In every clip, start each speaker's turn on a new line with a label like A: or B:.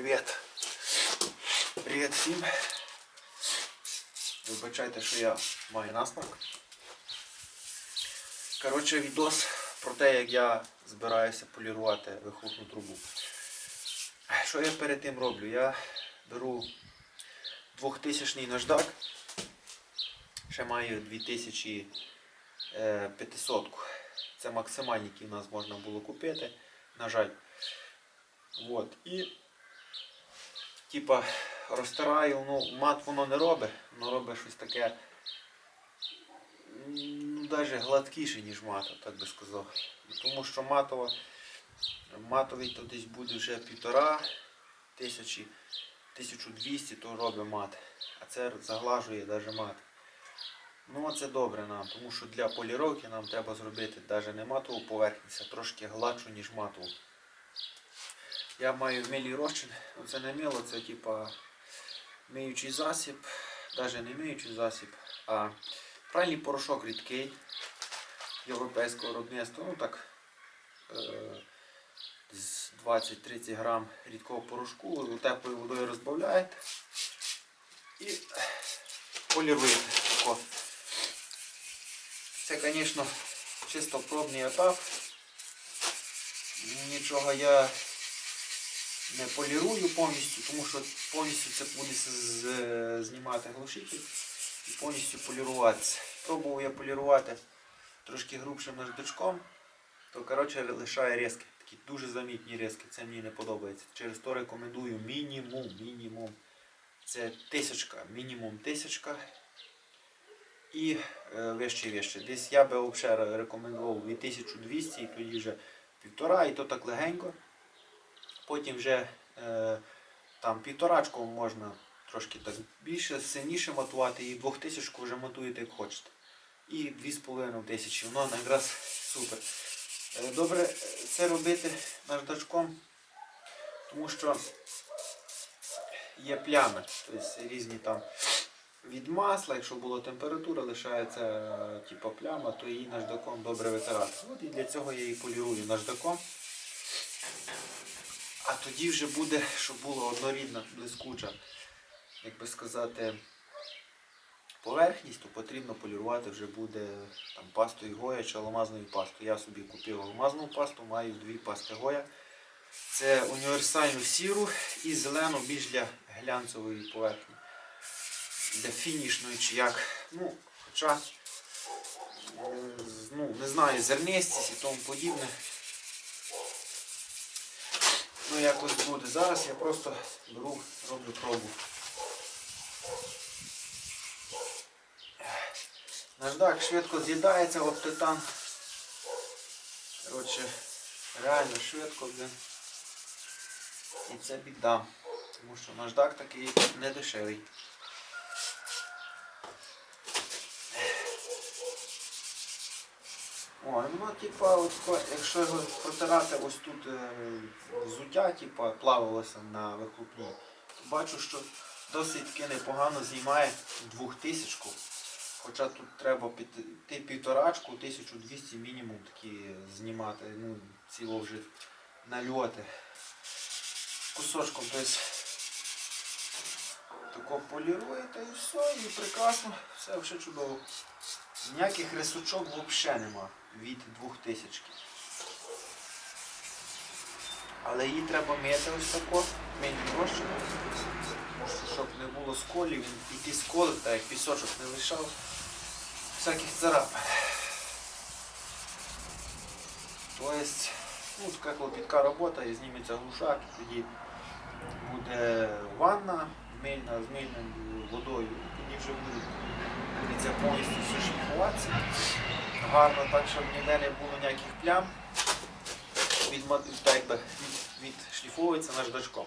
A: Привіт. Привіт всім. Вибачайте, що я маю насморк. Коротше, відос про те, як я збираюся полірувати вихлопну трубу. Що я перед тим роблю? Я беру 2000 наждак. Ще маю 2500. Це максимальні, які в нас можна було купити. На жаль. Вот. І типа розтираю, ну, мат воно не робить, воно робить щось таке ну, навіть гладкіше, ніж мата, так би сказав. Тому що матова, матовий то десь буде вже півтора тисячі, 1200, то робить мат. А це заглажує навіть мат. Ну це добре нам, тому що для поліровки нам треба зробити навіть не матову поверхність, а трошки гладшу, ніж матову. Я маю милий розчин, оце не мило, це типа миючий засіб, навіть не миючий засіб, а пральний порошок рідкий європейського виробництва. Ну так, е, з 20-30 грам рідкого порошку, теплою водою розбавляєте і поліруєте. Це, звісно, чисто пробний етап. Нічого я не полірую повністю, тому що повністю це буде знімати глушитель і повністю поліруватися. Пробував я полірувати трошки грубшим наждачком, то коротше лишає різки. Такі дуже замітні різки, це мені не подобається. Через то рекомендую мінімум, мінімум. Це тисячка, мінімум тисячка. І е, вище і вище. Десь я би взагалі рекомендував від 1200 і тоді вже півтора, і то так легенько. Потім вже е, там півторачку можна трошки так більше, сильніше матувати, і двох тисячку вже матуєте як хочете. І дві з половиною тисячі. Воно якраз супер. Е, Добре е, це робити наждачком, тому що є плями, тобто різні там від масла, якщо була температура, лишається е, типу, пляма, то її наждаком добре витирати. От і для цього я її полірую наждаком. Тоді вже буде, щоб була однорідна, блискуча, як би сказати, поверхність, то потрібно полірувати вже буде там, пастою Гоя чи алмазною пастою. Я собі купив алмазну пасту, маю дві пасти Гоя. Це універсальну сіру і зелену більш для глянцевої поверхні. Для фінішної чи як. Ну, хоча ну, не знаю, зернистість і тому подібне. Ну якось буде. Зараз я просто беру, роблю пробу. Наждак швидко з'їдається от титан. Коротше, реально швидко, блин. І це біда. Тому що наждак такий не дешевий. О, ну типа, от, якщо його протирати ось тут е, взуття, типа, плавалося на вихлопні, то бачу, що досить таки непогано знімає двохтисячку. Хоча тут треба піти півторачку, 1200 мінімум такі знімати, ну, ціло вже нальоти. Кусочком, тобто тако поліруєте і все, і прекрасно, все вже чудово. Ніяких рисочок взагалі нема від 2000. Але її треба мити ось тако, тому що щоб не було сколів, і ті сколи, так як пісочок не лишав, всяких царапин. Тобто, ну, така клопітка робота, і зніметься глушак, і тоді буде ванна мильна з мильною водою, тоді вже буде буде повністю все шліфуватися. Гарно так, щоб ніде не було ніяких плям. Від, так, від, відшліфовується наждачком.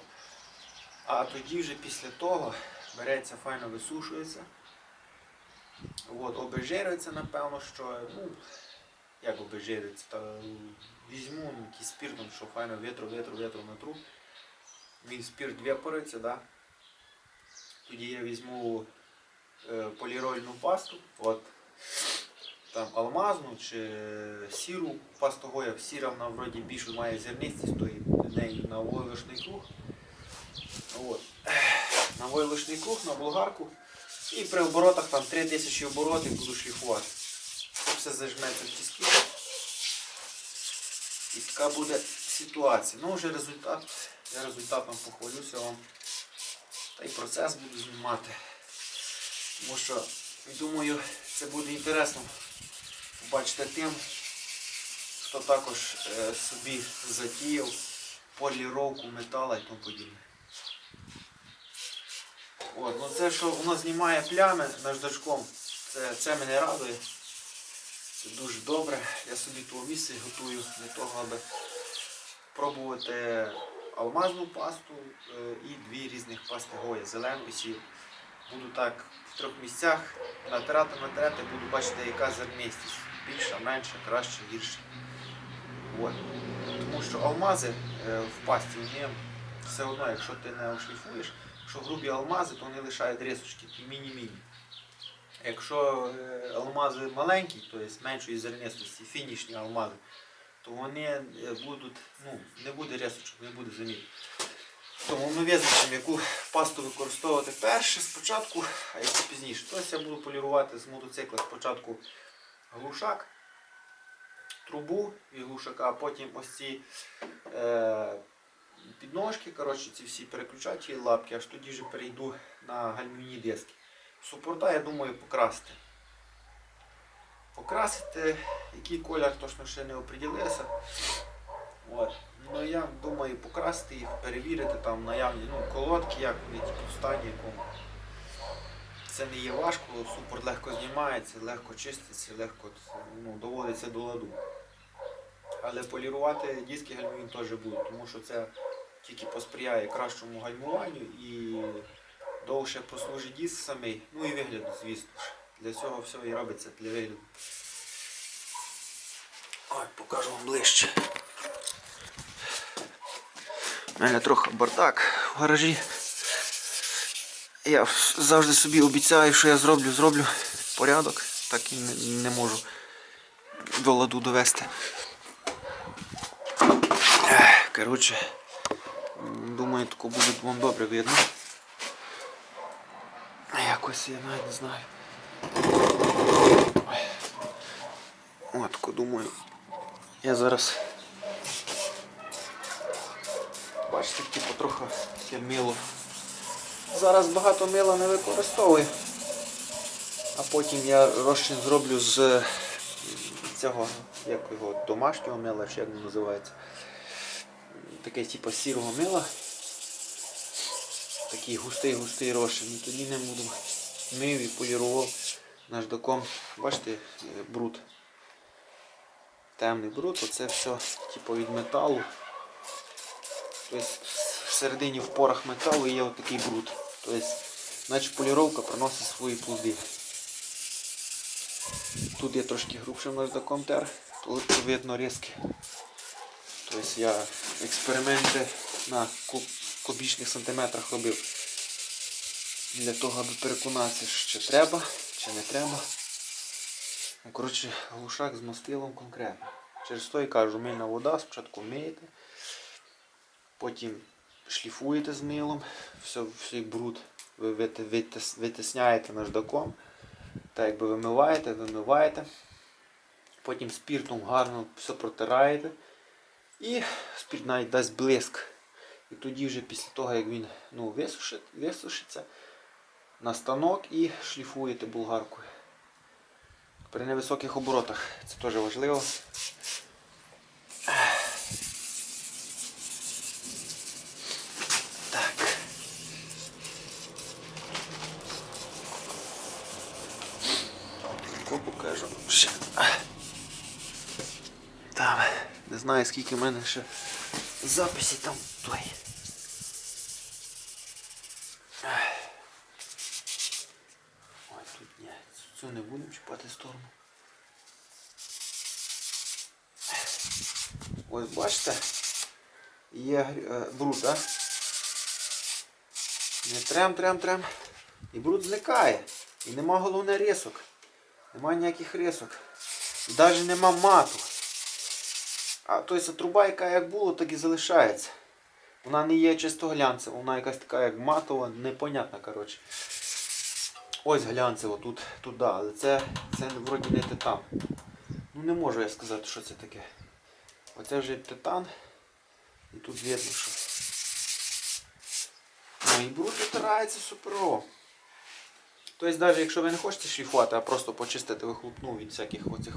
A: А тоді вже після того береться, файно висушується. От, обезжирюється, напевно, що, ну, як обезжирюється, та візьму ну, спіртом, що файно вітру, вітру, вітру натру. Він спірт випариться, да? тоді я візьму полірольну пасту, от, там алмазну чи сіру пасту Гоя. Сіра вона вроді більше має зернистість, то неї на войлочний круг. От. На войлочний круг, на болгарку. І при оборотах там 3000 оборотів буду шліфувати. Все зажметься в тіскі. І така буде ситуація. Ну вже результат. Я результатом похвалюся вам. Та й процес буду знімати. Тому що, думаю, це буде інтересно побачити тим, хто також е, собі затіяв поліровку метала і тому подібне. От, ну це, що воно знімає плями наждачком, це, це мене радує. Це дуже добре. Я собі того місце готую для того, аби пробувати алмазну пасту е, і дві різних пасти Гоя, зелену і сіру. Буду так в трьох місцях натирати, натирати, буду бачити, яка зернистість. Більша, менша, краще, гірше. От. Тому що алмази е, в пасті вони все одно, якщо ти не ошліфуєш, якщо грубі алмази, то вони лишають рисочки, міні-міні. Якщо е, алмази маленькі, тобто меншої зернистості, фінішні алмази, то вони е, будуть, ну, не буде рисочок, не буде замін. Ми яку пасту використовувати перше спочатку, а яку пізніше. Тобто я буду полірувати з мотоцикла спочатку глушак, трубу і глушака, а потім ось ці е, підножки, коротше, ці всі переключачі лапки, аж тоді вже перейду на гальмівні диски. Супорта, я думаю, покрасити. Покрасити, який колір точно ще не оприділився. От. Ну я думаю покрасити їх, перевірити там наявні ну, колодки, як вони в стані якому. Це не є важко, супорт легко знімається, легко чиститься, легко ну, доводиться до ладу. Але полірувати диски гальмові теж будуть, тому що це тільки посприяє кращому гальмуванню і довше прослужить диск самий, ну і вигляду, звісно ж. Для цього всього і робиться для вигляду. Ой, покажу вам ближче. Трохи бардак в гаражі. Я завжди собі обіцяю, що я зроблю, зроблю порядок, так і не, можу до ладу довести. Коротше, думаю, тако буде вам добре видно. Якось я навіть не знаю. Ой. От, тако думаю. Я зараз Бачите, типу трохи таке мило. Зараз багато мила не використовую. А потім я розчин зроблю з е, цього, як його, домашнього мила, чи як воно називається. Таке типу сірого мила. Такий густий-густий розчин. І тоді не буду мив і полірував наждаком. Бачите, е, бруд. Темний бруд, оце все типу від металу. Тобто всередині в порах металу є отакий бруд. Тобто, значить поліровка приносить свої плоди. Тут є трошки грубшим наждаком тер, тут видно різки. Тобто я експерименти на кубічних сантиметрах робив. Для того, аби переконатися, чи треба, чи не треба. Ну, коротше, глушак з мастилом конкретно. Через то і кажу, мильна вода, спочатку миєте, потім шліфуєте з милом, все, всій бруд ви витисняєте наждаком, так якби вимиваєте, вимиваєте, потім спіртом гарно все протираєте і спірт навіть дасть блиск. І тоді вже після того, як він ну, висушить, висушиться, на станок і шліфуєте булгаркою. При невисоких оборотах це теж важливо. Так. Тако покажу ще. Там, не знаю скільки в мене ще записі там той. Ой, тут ні, цю не будемо чіпати сторону. Ось бачите, є е, бруд, а? Не трем, трем, трем. І бруд зникає. І нема головне рисок. Нема ніяких рисок. Навіть нема мату. А тобто труба, яка як було, так і залишається. Вона не є чисто глянцева, вона якась така як матова, непонятна, коротше. Ось глянцево, тут, да, але це, це вроді не титан. Ну не можу я сказати, що це таке. Оце вже титан. І тут видно, що. Ну і бруд витирається суперово. Тобто, навіть якщо ви не хочете шліфувати, а просто почистити вихлопну від всяких оцих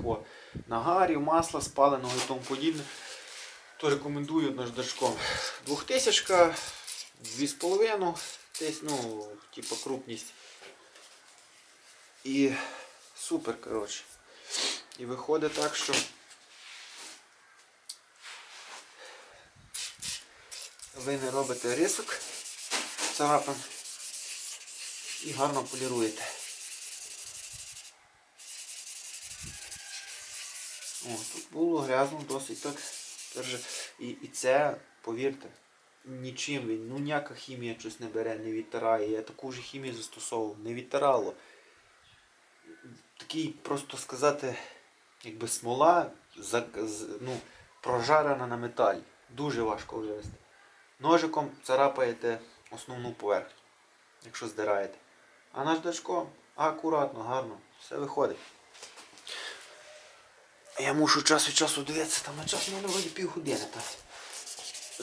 A: нагарів, масла, спаленого і тому подібне, то рекомендую наждачком. 2000, 2,5, десь, ну, типу крупність. І супер, коротше. І виходить так, що ви не робите рисок царапин і гарно поліруєте. О, тут було грязно досить так. І, і це, повірте, нічим він, ну ніяка хімія щось не бере, не відтирає. Я таку ж хімію застосовував, не відтирало. Такий, просто сказати, якби смола ну, прожарена на металі. Дуже важко вивести. Ножиком царапаєте основну поверхню, якщо здираєте. А наждачком акуратно, гарно, все виходить. Я мушу час від часу дивитися, там на час мене вроді півгодини. Та.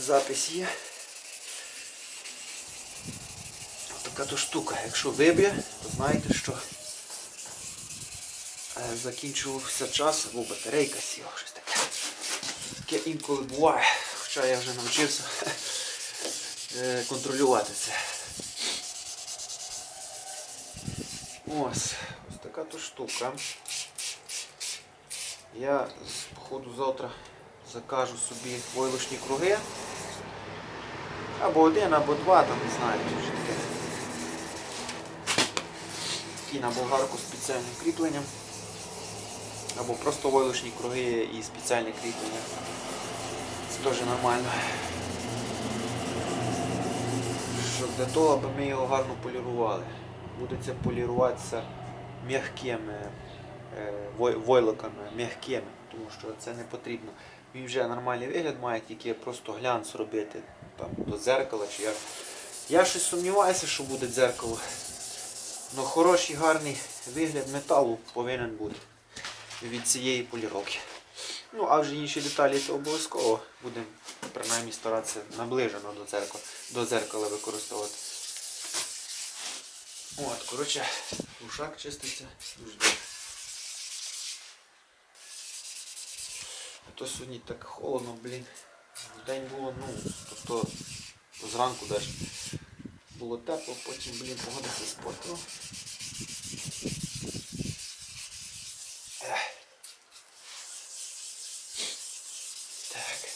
A: Запис є. Така то штука. Якщо виб'є, то знаєте що. е, Закінчувався час, або батарейка сіла, щось таке. Таке інколи буває, хоча я вже навчився е, контролювати це. Ось, ось така то штука. Я походу завтра закажу собі войлочні круги. Або один, або два, там не знаю, чи таке. Такі на болгарку спеціальним кріпленням. Або просто войлочні круги і спеціальне кріплення. Це теж нормально. Щоб для того, аби ми його гарно полірували. Буде це поліруватися м'якими е, войлоками, м'якими, тому що це не потрібно. Він вже нормальний вигляд має, тільки просто глянц робити там, до дзеркала чи як. Я щось сумніваюся, що буде дзеркало. але хороший, гарний вигляд металу повинен бути від цієї поліровки. Ну, а вже інші деталі то обов'язково будемо принаймні старатися наближено до дзеркала, до дзеркала використовувати. От, коротше, ушак чиститься дуже. А то сьогодні так холодно, блін. День було, ну, тобто зранку навіть було тепло, потім, блін, погода се спортила. Так.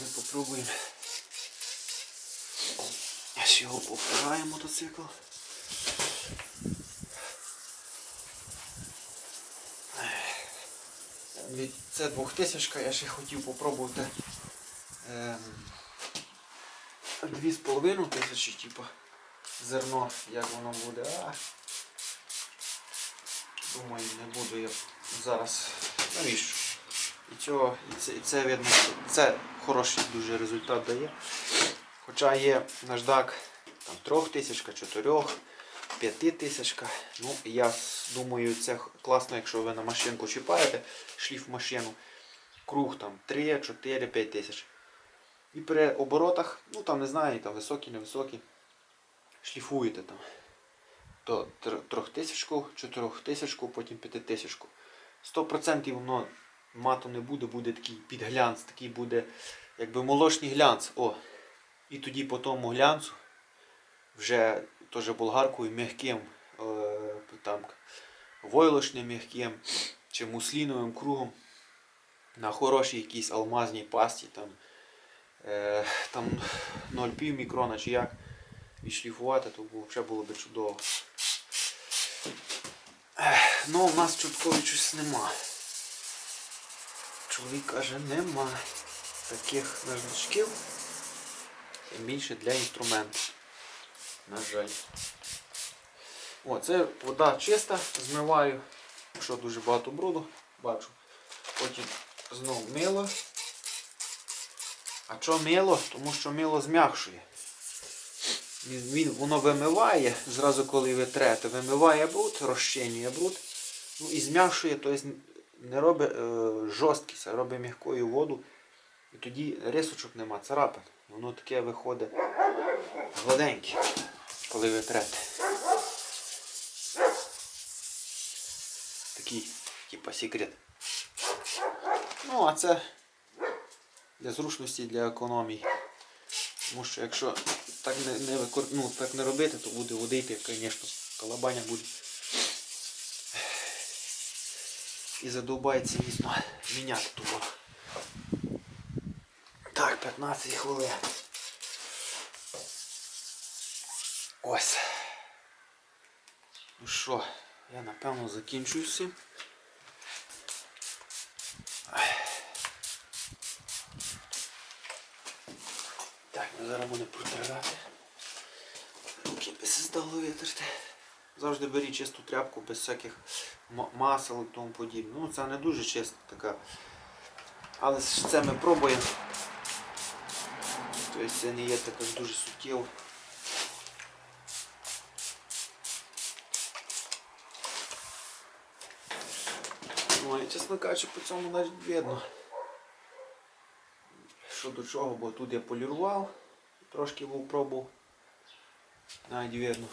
A: Ми попробуємо. Аж його повтираємо мотоцикл. Це 2000, я ще хотів попробувати ем, дві з половиною тисячі, типу, зерно, як воно буде. А, думаю, не буду я зараз. Навіщо? І, цього, і, це, і це видно, що це хороший дуже результат дає. Хоча є наждак там, трьох тисячка, чотирьох, п'яти тисячка. Ну, я думаю, це класно, якщо ви на машинку чіпаєте, шліф машину, круг там 3, 4, 5 тисяч. І при оборотах, ну там не знаю, там високі, невисокі, шліфуєте там. То тр- трьохтисячку, чотирьохтисячку, потім п'ятитисячку. 100% воно мату не буде, буде такий підглянц, такий буде якби молочний глянц. О. І тоді по тому глянцу вже теж болгаркою м'яким, е, там, войлочним м'яким чи мусліновим кругом на хорошій якійсь алмазній пасті, там, е, там 0,5 мікрона чи як відшліфувати, то вже було би чудово. Ну, у нас чуткові щось нема. Чоловік каже, нема таких наждачків. Тим більше для інструменту. На жаль. О, це вода чиста, змиваю. Якщо дуже багато бруду, бачу. Потім знову мило. А що мило? Тому що мило зм'якшує. Він, він, воно вимиває, зразу коли ви трете, вимиває бруд, розчинює бруд. Ну і зм'якшує, тобто не робить е, жорсткість, а робить м'якою воду. І тоді рисочок нема, царапин. Воно таке виходить гладеньке, коли ви трете. Такий, типа секрет. Ну, а це для зручності, для економії. Тому що якщо так не, не, викор... ну, так не робити, то буде водити, звісно, колобаня буде. І задовбається дійсно міняти ту. Так, 15 хвилин. Ось. Ну що, я напевно закінчую цим. Так, ми зараз будемо протирати. Руки без здало витерти. Завжди беріть чисту тряпку без всяких масел і тому подібне. Ну це не дуже чиста така. Але це ми пробуємо. Тобто це не є таке ж дуже суттєво. Чесно кажучи, по цьому навіть видно. Що до чого, бо тут я полірував, трошки був пробував. Навіть видно.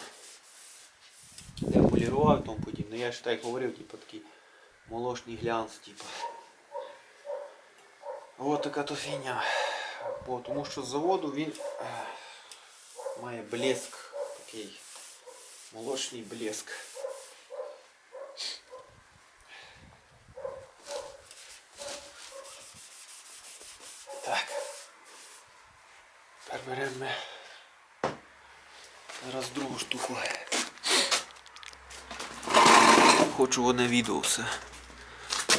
A: Де полірував і тому подібне. Я ж так говорив, типу такий молочний глянц, типу. Ось така то фігня. Бо, тому що з заводу він е, має блеск такий. Молочний блеск. Так. Тепер беремо ми зараз другу штуку. Хочу одне відео все.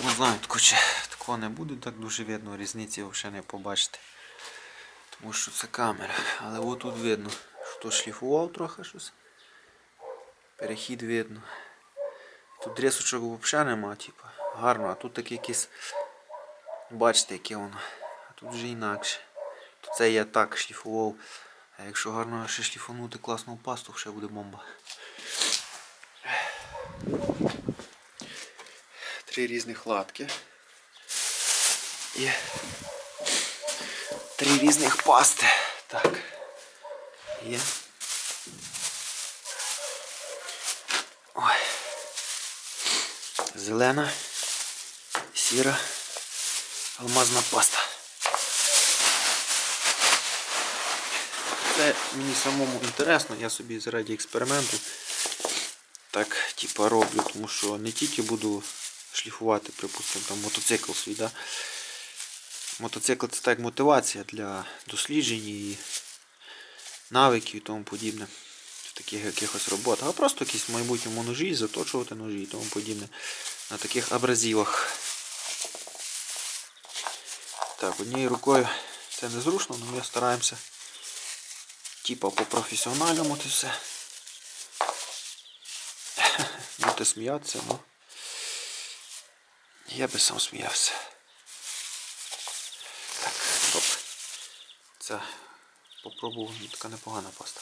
A: Ну знаю, чи такого не буде так дуже видно, різниці взагалі не побачите. Тому що це камера. Але от тут видно, що шліфував трохи щось. Перехід видно. Тут рисочок взагалі нема, типу. Гарно, а тут таке якесь. Бачите, яке воно. А тут вже інакше. Тут це я так шліфував. А якщо гарно ще шліфанути класну пасту, ще буде бомба. Три різних латки. І три різних пасти. Так. Є. Ой. Зелена, сіра, алмазна паста. Це мені самому інтересно, я собі заради експерименту так типа роблю, тому що не тільки буду шліфувати, припустимо, там мотоцикл свій, да? Мотоцикл це так мотивація для досліджень і навиків і тому подібне. В таких якихось роботах. А просто якісь в майбутньому ножі, заточувати ножі і тому подібне. На таких абразивах. Так, однією рукою це незручно, але ми стараємося типа по професіональному це все. Будете сміятися, ну. Я би сам сміявся. Так, стоп. Це попробував, ну, така непогана паста.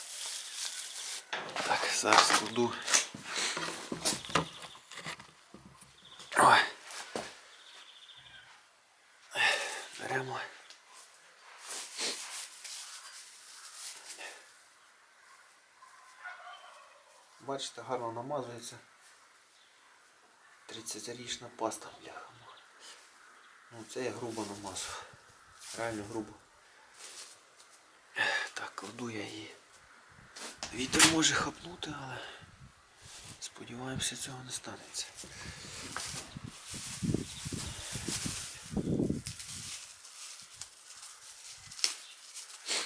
A: Так, зараз кладу. Ой. Беремо. Бачите, гарно намазується. 30-річна паста, бляха. Ну це я грубо намазав. Реально грубо. Так, кладу я її. Вітер може хапнути, але сподіваємося цього не станеться.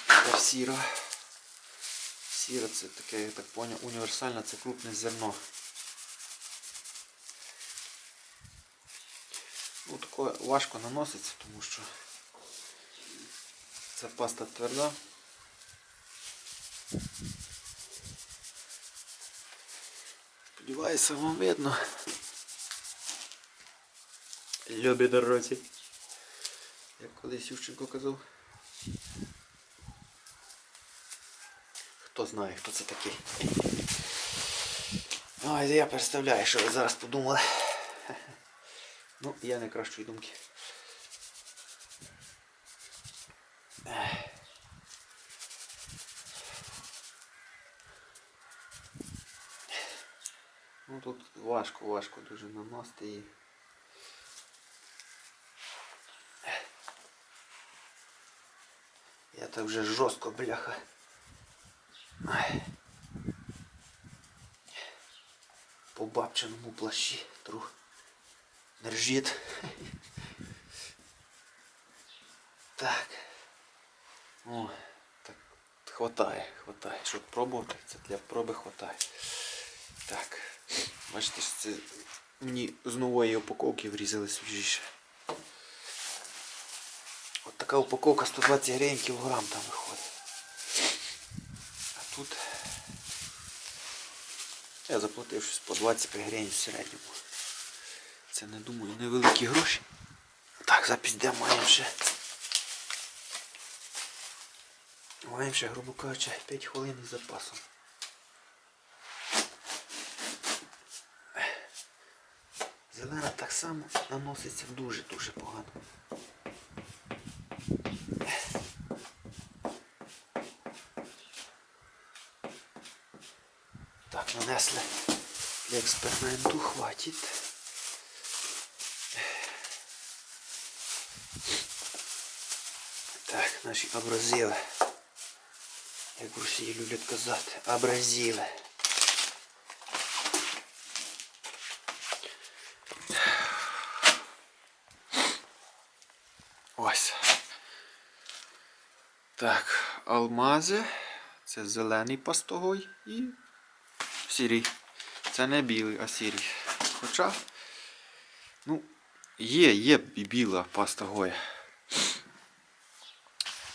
A: Тепер сіра. Сіра це таке, я так поняв, універсальне, це крупне зерно. Ну, таке важко наноситься, тому що ця паста тверда. Сподіваюся, вам видно. Любі дорозі. Як колись Ющенко казав. Хто знає, хто це такий. Ой, я представляю, що ви зараз подумали. Ну, я не кращої думки. Ну тут важко, важко дуже наносити і. Я так вже жорстко, бляха. По бабчиному плащі тру. Держит. Так. О, так. Хватає, хватає. Щоб пробувати, це для проби хватає. Так. Бачите, що це мені з нової упаковки врізали свіжіше. От така упаковка 120 гривень кілограм там виходить. Тут я заплатив щось по 25 гривень в середньому. Це не думаю невеликі гроші. Так, запись де маємо ще. Маємо ще, грубо кажучи, 5 хвилин із запасом. Зелена так само наноситься дуже-дуже погано. Так, нанесли експерименту, хватить. Так, наші абразили. Як в Росії люблять казати, абразили. Ось. Так, алмази. Це зелений пастогой і сірий. Це не білий, а сірий. Хоча, ну, є, є біла паста Гоя.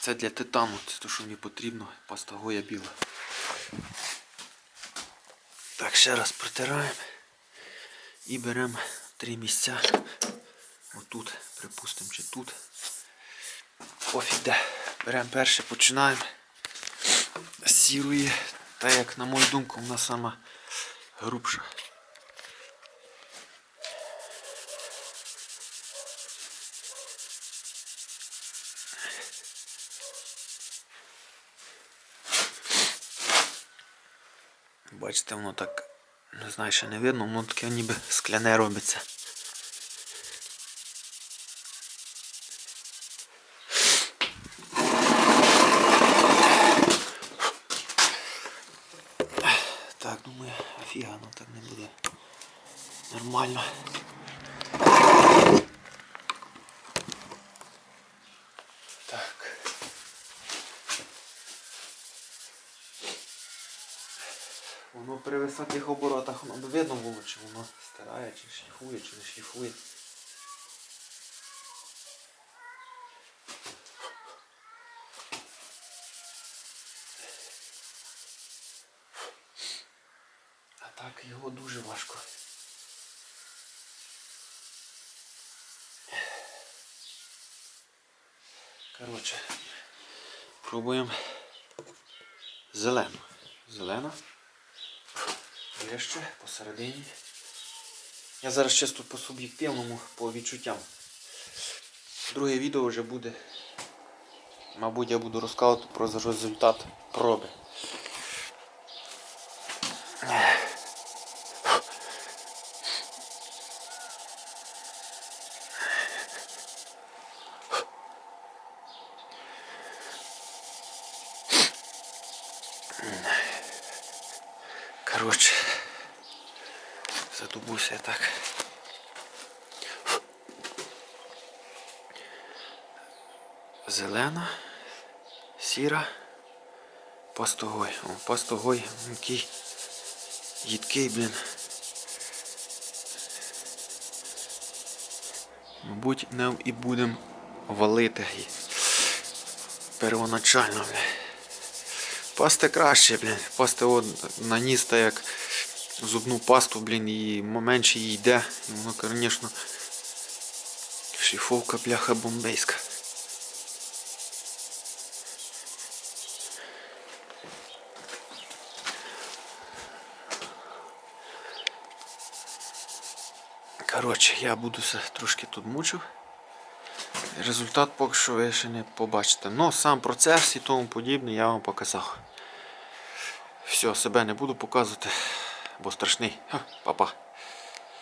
A: Це для титану, це те, що мені потрібно, паста Гоя біла. Так, ще раз протираємо і беремо три місця. Отут, припустимо, чи тут. Пофіг де. Беремо перше, починаємо з сірої, та як, на мою думку, вона сама грубша. Бачите, воно так, не знаю, ще не видно, воно таке ніби скляне робиться. Так, думаю, фіга, ну так не буде. Нормально. Так. Воно при високих оборотах воно видно було, чи воно стирає, чи шліфує, чи не шліфує. А так його дуже важко. Коротше, пробуємо зелену. Зелена. Вище, посередині. Я зараз чисто по суб'єктивному, по відчуттям. Друге відео вже буде. Мабуть, я буду розказувати про результат проби. Коротше, задубуся я так. Зелена, сіра, пастогой. О, пастогой, який їдкий, блін. Мабуть, не і будемо валити первоначально, блін. Пасти краще, блін. Пасти от наніс та як зубну пасту, блін, і менше їй йде. Воно, звісно, шліфовка бляха бомбейська. Коротше, я буду трошки тут мучив. Результат поки що ви ще не побачите. Ну, сам процес і тому подібне я вам показав. Все, себе не буду показувати, бо страшний. Ха, Па-па.